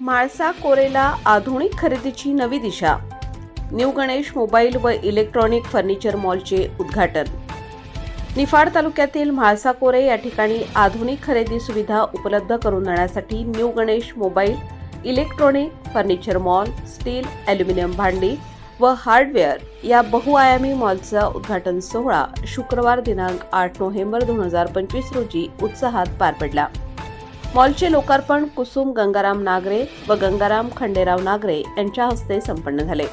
म्हाळसा कोरेला आधुनिक खरेदीची नवी दिशा. न्यू गणेश मोबाईल व इलेक्ट्रॉनिक फर्निचर मॉलचे उद्घाटन. निफाड तालुक्यातील म्हाळसा कोरे या ठिकाणी आधुनिक खरेदी सुविधा उपलब्ध करून देण्यासाठी new Ganesh mobile electronic furniture mall steel aluminium भांडी व हार्डवेअर या बहुआयामी मॉलचा उद्घाटन सोहळा शुक्रवार दिनांक आठ नोव्हेंबर दोन हजार पंचवीस रोजी उत्साहात पार पडला. मॉलचे लोकार्पण कुसुम गंगाराम नागरे व गंगाराम खंडेराव नागरे यांच्या हस्ते संपन्न झाले.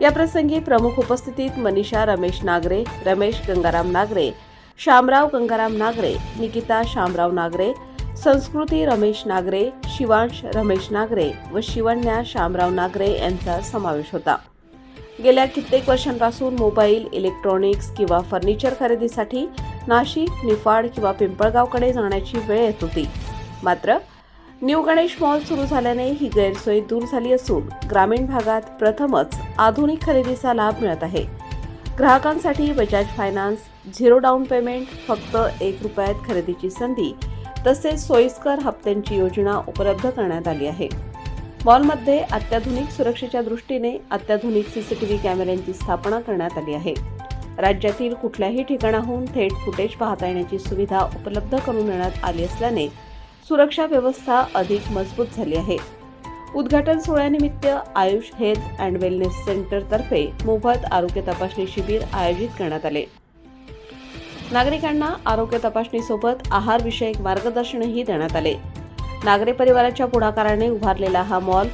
या प्रसंगी प्रमुख उपस्थितीत मनीषा रमेश नागरे रमेश गंगाराम नागरे शामराव गंगाराम नागरे निकिता शामराव नागरे संस्कृती रमेश नागरे शिवांश रमेश नागरे व शिवण्या शामराव नागरे यांचा समावेश होता. गेल्या कित्येक वर्षांपासून मोबाईल इलेक्ट्रॉनिक्स किंवा फर्निचर खरेदीसाठी नाशिक निफाड किंवा पिंपळगावकडे जाण्याची वेळ येत होती. मात्र न्यू गणेश मॉल सुरू झाल्याने ही गैरसोय दूर झाली असून ग्रामीण भागात प्रथमच आधुनिक खरेदीचा लाभ मिळत आहे. ग्राहकांसाठी Bajaj finance zero down payment फक्त एक रुपयात खरेदीची संधी तसेच सोयीस्कर हप्त्यांची योजना उपलब्ध करण्यात आली आहे. मॉलमध्ये अत्याधुनिक सुरक्षेच्या दृष्टीने अत्याधुनिक सीसीटीव्ही कॅमेऱ्यांची स्थापना करण्यात आली आहे. राज्यातील कुठल्याही ठिकाणाहून थेट फुटेज पाहता येण्याची सुविधा उपलब्ध करून देण्यात आली असल्याने सुरक्षा व्यवस्था अधिक मजबूत झाली आहे. उद्घाटन सोहळ्यानिमित्त आयुष हेल्थ अँड वेलनेस सेंटरतर्फे मोफत आरोग्य तपासणी शिबिर आयोजित करण्यात आले. नागरिकांना आरोग्य तपासणीसोबत आहारविषयक मार्गदर्शनही देण्यात आले. नागरे परिवाराच्या पुढाकाराने उभारलेला हा मॉल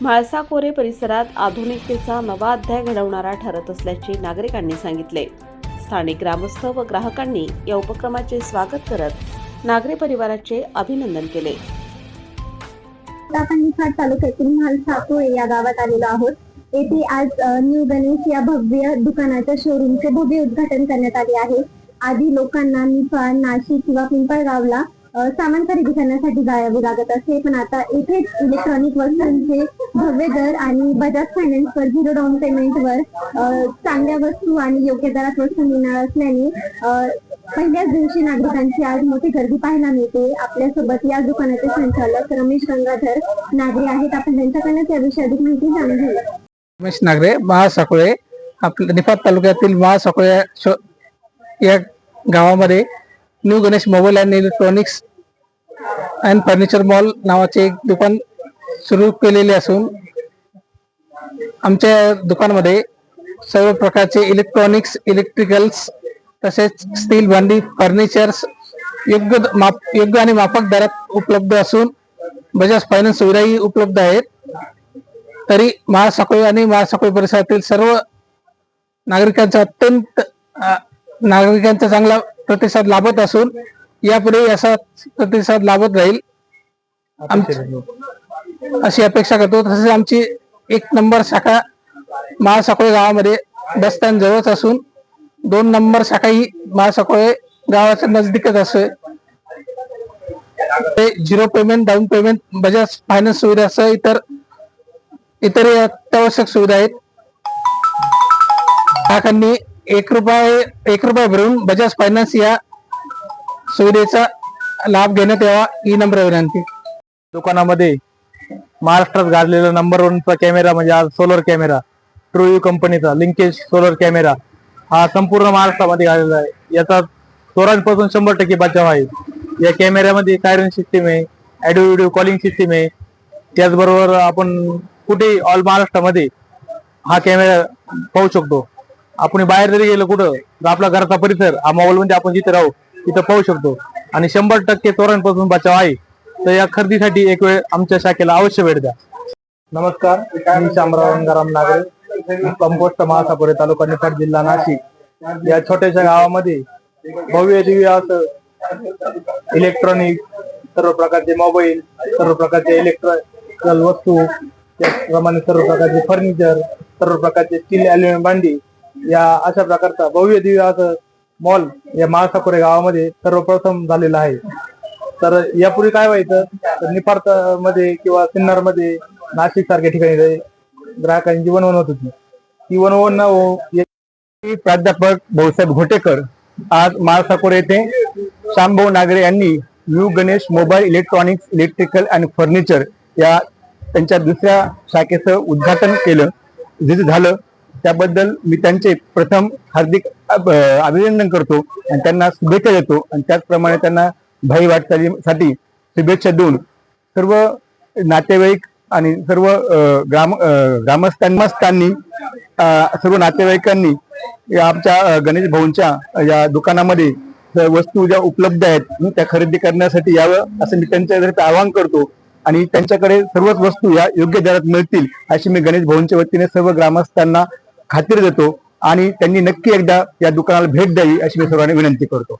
म्हाळसा कोरे परिसरात आधुनिकतेचा नवा अध्याय घडवणारा ठरत असल्याचे नागरिकांनी सांगितले. स्थानिक ग्रामस्थ व ग्राहकांनी या उपक्रमाचे स्वागत करत नागरे परिवाराचे अभिनंदन केले. आपण निफाड तालुक्यातील महाल साकोळे या गावात आलेलो आहोत. येथे आज न्यू गणेश या भव्य दुकानाच्या शोरूमचे भव्य उद्घाटन करण्यात आले आहे. आधी लोकांना निफाड नाशिक किंवा पिंपळगावला सामान खरेदी करण्यासाठी जावे लागत असे पण आता इथेच इलेक्ट्रॉनिक वस्तूंचे भव्य दर आणि बजाज फायनान्सवर झिरो डाऊन पेमेंटवर वर चांगल्या वस्तू आणि योग्य दरात वस्तू मिळणार असल्याने पहिल्याच दिवशी नागरिकांची आज मोठी गर्दी पाहायला मिळते. आपल्यासोबत या दुकानाचे संचालक रमेश गंगाधर नागरे आहेत. आपण त्यांच्याकडनं त्याविषयी अधिक माहिती जाणून घेऊया रमेश नागरे महासाकोळे आपल्या निफाड तालुक्यातील महासाकोळे या शो- या गावामध्ये new Ganesh mobile and electronics and furniture mall नावाचे एक दुकान सुरू केलेले असून आमच्या दुकानामध्ये सर्व प्रकारचे इलेक्ट्रॉनिक्स इलेक्ट्रिकल्स तसेच स्टील भांडी फर्निचर्स योग्य द- माप योग्य आणि माफक दरात उपलब्ध असून बजाज फायनान्स सुविधाही उपलब्ध आहेत. तरी महासाखळी आणि महासाखळी परिसरातील सर्व नागरिकांचा अत्यंत नागरिकांचा चांगला प्रतिसाद लाभत असून यापुढे असा प्रतिसाद लाभत राहील. अशी अपेक्षा करतो. तसेच आमची एक नंबर शाखा महासाखळी गावामध्ये बस स्टँड जवळच असून दोन नंबर शाखा ही महासाकोळे गावाच्या नजदीकच असते ते zero payment down payment Bajaj finance सुविधा असं इतर इतर अत्यावश्यक सुविधा आहेत. ग्राहकांनी एक रुपये एक रुपये भरून बजाज फायनान्स या सुविधेचा लाभ घेण्यात यावा ही नम्र विनंती. दुकानामध्ये महाराष्ट्रात गाजलेला नंबर वनचा कॅमेरा म्हणजे आज सोलर कॅमेरा ट्रू यू कंपनीचा लिंकेज सोलर कॅमेरा हा संपूर्ण महाराष्ट्रामध्ये आलेला आहे. याचा चोरांपासून शंभर टक्के बचाव आहे. या कॅमेऱ्यामध्ये सायरन सिस्टीम आहे ऑडिओ व्हिडिओ कॉलिंग सिस्टीम आहे. त्याचबरोबर आपण कुठेही ऑल महाराष्ट्रामध्ये हा कॅमेरा पाहू शकतो. आपण बाहेर जरी गेलो कुठं तर आपला घराचा परिसर हा मोबाईल मध्ये आपण जिथे राहू तिथं पाहू शकतो. आणि शंभर टक्के चोरांपासून बचाव आहे. तर या खरेदीसाठी एक वेळ आमच्या शाखेला अवश्य भेट द्या. नमस्कार मी शामराव गंगाराम नागरे. कंपोस्ट महासापुरे तालुका निफाड जिल्हा नाशिक. या छोट्याशा गावामध्ये भव्य दिव्य असं इलेक्ट्रॉनिक सर्व प्रकारचे मोबाईल सर्व प्रकारचे इलेक्ट्रॉनिकल वस्तू त्याचप्रमाणे सर्व प्रकारचे फर्निचर सर्व प्रकारचे स्टील अल्युमिनियम भांडी या अशा प्रकारचा भव्य दिव्य असं मॉल या महासापुरे गावामध्ये सर्वप्रथम झालेला आहे. तर यापूर्वी काय व्हायचं? तर निफाडमध्ये किंवा सिन्नरमध्ये नाशिक सारख्या ठिकाणी ग्राहकांची वणवण होत होती. ती वणवण न हो प्राध्यापक भाऊसाहेब घोटेकर आज महासाकोर येथे शामभाऊ नागरे यांनी new Ganesh mobile electronics electrical आणि फर्निचर या त्यांच्या दुसऱ्या शाखेचं उद्घाटन केलं. जे झालं त्याबद्दल मी त्यांचे प्रथम हार्दिक अभिनंदन करतो आणि त्यांना शुभेच्छा देतो. आणि त्याचप्रमाणे त्यांना भाई वाटचालीसाठी शुभेच्छा देऊन सर्व नातेवाईक आणि सर्व ग्राम ग्रामस्थांनी सर्व नातेवाईकांनी या आमच्या गणेश भाऊंच्या या दुकानामध्ये वस्तू ज्या उपलब्ध आहेत त्या खरेदी करण्यासाठी यावं असं मी त्यांच्या आवाहन करतो. आणि त्यांच्याकडे सर्वच वस्तू या योग्य दरात मिळतील अशी मी गणेश भाऊंच्या वतीने सर्व ग्रामस्थांना खात्री देतो. आणि त्यांनी नक्की एकदा या दुकानाला भेट द्यावी अशी मी सर्वांनी विनंती करतो.